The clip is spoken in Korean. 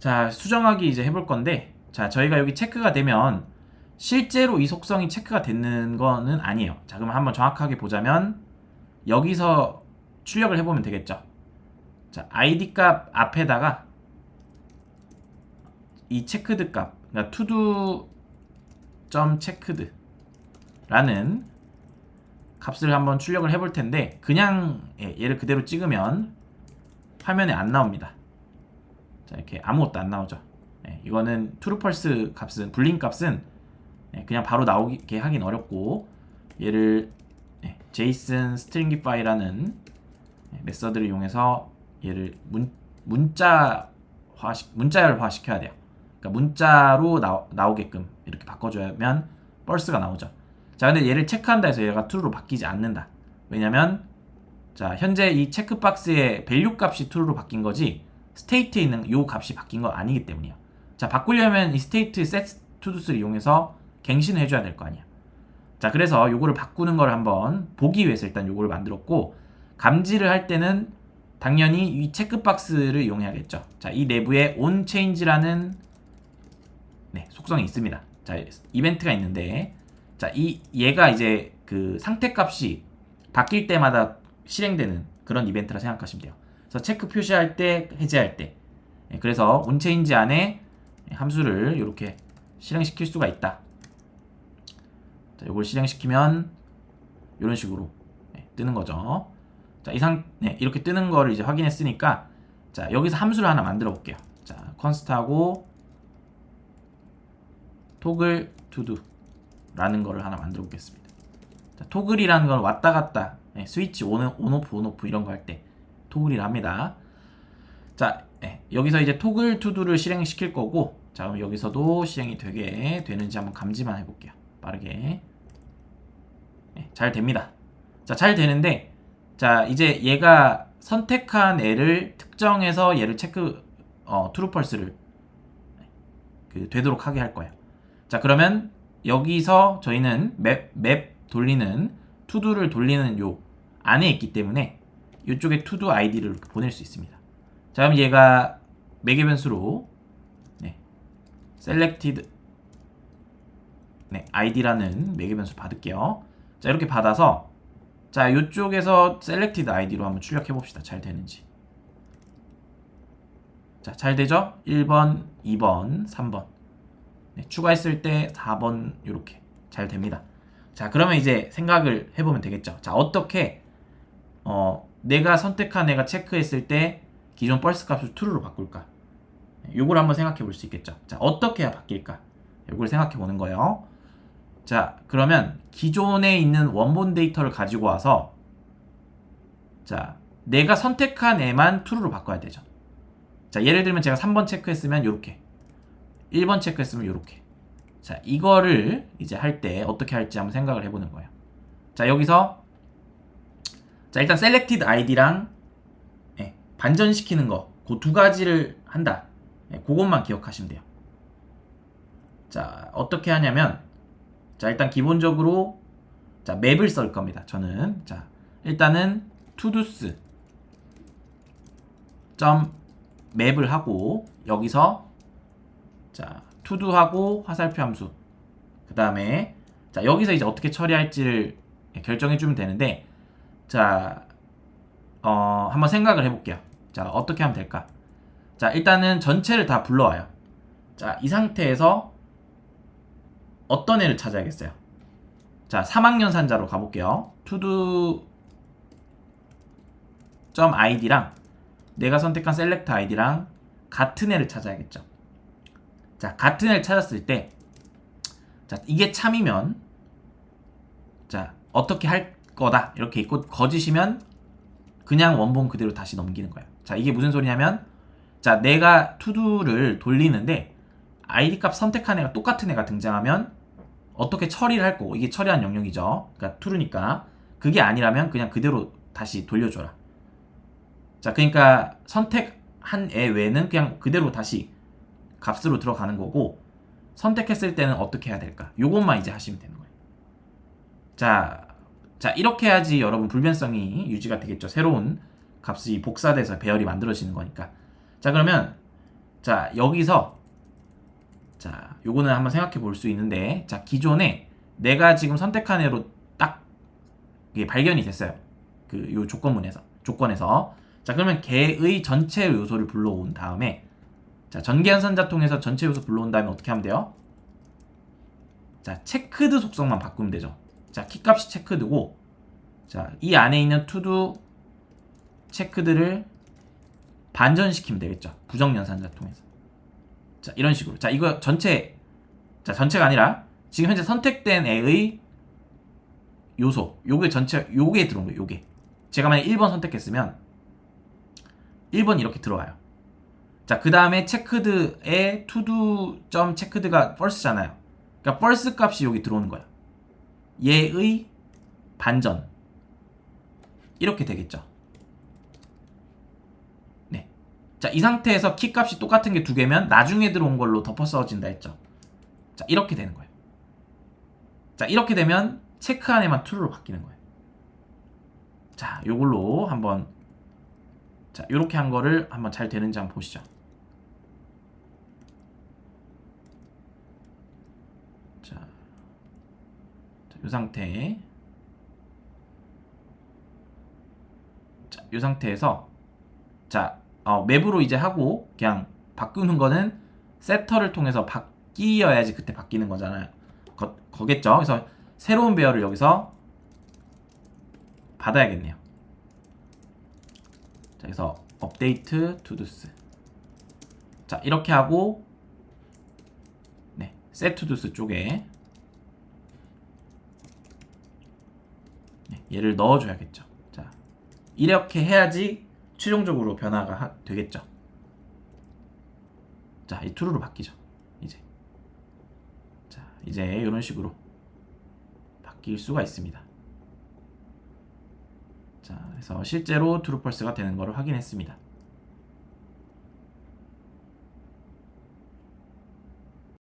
자, 수정하기 이제 해볼 건데, 자, 저희가 여기 체크가 되면 실제로 이 속성이 체크가 되는 거는 아니에요. 자, 그럼 한번 정확하게 보자면 여기서 출력을 해보면 되겠죠. 자, id 값 앞에다가 이 체크드 값, 그러니까 to 점 checked라는 값을 한번 출력을 해볼 텐데 그냥 예, 얘를 그대로 찍으면 화면에 안 나옵니다. 자 이렇게 아무것도 안 나오죠. 예, 이거는 트루펄스 값은 불린 값은 예, 그냥 바로 나오게 하긴 어렵고 얘를 예, JSON 파일이라는 예, 메서드를 이용해서 얘를 문, 문자화 문자열화 시켜야 돼요. 그러니까 문자로 나, 나오게끔 이렇게 바꿔줘야면 펄스가 나오죠. 자, 근데 얘를 체크한다 해서 얘가 true로 바뀌지 않는다. 왜냐면 자, 현재 이 체크박스의 value 값이 true로 바뀐 거지 state에 있는 이 값이 바뀐 거 아니기 때문이에요. 자, 바꾸려면 이 state set to do를 이용해서 갱신을 해줘야 될 거 아니야. 자, 그래서 요거를 바꾸는 걸 한번 보기 위해서 일단 요거를 만들었고 감지를 할 때는 당연히 이 체크박스를 이용해야겠죠. 자, 이 내부에 onChange라는 네, 속성이 있습니다. 자, 이벤트가 있는데 자, 이 얘가 이제 그 상태 값이 바뀔 때마다 실행되는 그런 이벤트라 생각하시면 돼요. 그래서 체크 표시할 때, 해제할 때. 네, 그래서 onChange 안에 함수를 이렇게 실행시킬 수가 있다. 자, 이걸 실행시키면 이런 식으로 네, 뜨는 거죠. 자, 이상 네, 이렇게 뜨는 거를 이제 확인했으니까 자, 여기서 함수를 하나 만들어 볼게요. 자, const하고 toggle to do 라는 거를 하나 만들어 보겠습니다. 자, 토글이라는 건 왔다 갔다 네, 스위치 온, 온 오프 온 오프 이런 거 할 때 토글이라 합니다. 자, 네, 여기서 이제 토글 투두를 실행시킬 거고 자, 그럼 여기서도 실행이 되게 되는지 한번 감지만 해볼게요. 빠르게. 네, 잘 됩니다. 자, 잘 되는데 자, 이제 얘가 선택한 애를 특정해서 얘를 체크 어, 트루펄스를 그 되도록 하게 할 거예요. 자, 그러면 여기서 저희는 맵, 맵 돌리는 투두를 돌리는 요 안에 있기 때문에 이쪽에 투두 아이디를 이렇게 보낼 수 있습니다. 자, 그럼 얘가 매개 변수로 네, selected 네, id라는 매개 변수 받을게요. 자, 이렇게 받아서 자, 이쪽에서 selected id로 한번 출력해 봅시다. 잘 되는지. 자, 잘 되죠? 1번, 2번, 3번. 네, 추가했을 때 4번 이렇게 잘 됩니다. 자, 그러면 이제 생각을 해보면 되겠죠. 자, 어떻게 어, 내가 선택한 애가 체크했을 때 기존 펄스 값을 true로 바꿀까? 요걸 한번 생각해 볼 수 있겠죠. 자, 어떻게 해야 바뀔까? 요걸 생각해 보는 거예요. 자, 그러면 기존에 있는 원본 데이터를 가지고 와서 자, 내가 선택한 애만 true로 바꿔야 되죠. 자, 예를 들면 제가 3번 체크했으면 이렇게 1번 체크했으면 이렇게 자, 이거를 이제 할 때 어떻게 할지 한번 생각을 해보는 거예요. 자, 여기서 자, 일단 selected id랑 예, 반전시키는 거, 그 두 가지를 한다. 예, 그것만 기억하시면 돼요. 자, 어떻게 하냐면 자, 일단 기본적으로 자, 맵을 쓸 겁니다. 저는 자, 일단은 todos 점 맵을 하고 여기서 자, to도하고 화살표 함수. 그 다음에 자, 여기서 이제 어떻게 처리할지를 결정해 주면 되는데 자, 어, 한번 생각을 해볼게요. 자, 어떻게 하면 될까? 자, 일단은 전체를 다 불러와요. 자, 이 상태에서 어떤 애를 찾아야겠어요? 자, 3학년 산자로 가볼게요. to 점 id랑 내가 선택한 select id랑 같은 애를 찾아야겠죠. 자, 같은 애를 찾았을 때, 자, 이게 참이면, 자, 어떻게 할 거다. 이렇게 있고, 거짓이면, 그냥 원본 그대로 다시 넘기는 거예요. 자, 이게 무슨 소리냐면, 자, 내가 투두를 돌리는데, 아이디 값 선택한 애가 똑같은 애가 등장하면, 어떻게 처리를 할 거고, 이게 처리한 영역이죠. 그러니까 true니까. 그게 아니라면 그냥 그대로 다시 돌려줘라. 자, 그러니까 선택한 애 외에는 그냥 그대로 다시 값으로 들어가는 거고 선택했을 때는 어떻게 해야 될까? 요것만 이제 하시면 되는 거예요. 자, 자 이렇게 해야지 여러분 불변성이 유지가 되겠죠. 새로운 값이 복사돼서 배열이 만들어지는 거니까. 자 그러면 자 여기서 자 요거는 한번 생각해 볼 수 있는데 자 기존에 내가 지금 선택한 애로 딱 이게 발견이 됐어요. 그 요 조건문에서 조건에서 자 그러면 개의 전체 요소를 불러온 다음에 자 전개연산자 통해서 전체 요소 불러온 다음에 어떻게 하면 돼요? 자 체크드 속성만 바꾸면 되죠. 자 키값이 체크드고 자 이 안에 있는 투두 체크드를 반전시키면 되겠죠. 부정연산자 통해서. 자 이런 식으로. 자 이거 전체 자 전체가 아니라 지금 현재 선택된 애의 요소 요게 전체 요게 들어온 거예요 요게. 제가 만약 1번 선택했으면 1번 이렇게 들어와요. 자 그 다음에 체크드의 투두 점 체크드가 false잖아요. 그러니까 false 값이 여기 들어오는 거야 얘의 반전 이렇게 되겠죠 네. 자, 이 상태에서 키 값이 똑같은 게 두 개면 나중에 들어온 걸로 덮어 써진다 했죠. 자, 이렇게 되는 거예요. 자, 이렇게 되면 체크 안에만 true로 바뀌는 거예요. 자, 요걸로 한번 자, 요렇게 한 거를 한번 잘 되는지 한번 보시죠. 자, 자, 요 상태. 자, 요 상태에서 자, 어, 맵으로 이제 하고 그냥 바꾸는 거는 세터를 통해서 바뀌어야지 그때 바뀌는 거잖아요. 거, 거겠죠? 그래서 새로운 배열을 여기서 받아야겠네요. 자, 그래서 업데이트 투두스. 자, 이렇게 하고 네, set 투두스 쪽에 얘를 넣어줘야겠죠. 자, 이렇게 해야지 최종적으로 변화가 하- 되겠죠. 자, 이 true로 바뀌죠. 이제. 자, 이제 이런 식으로 바뀔 수가 있습니다. 자, 그래서 실제로 false가 되는 것을 확인했습니다.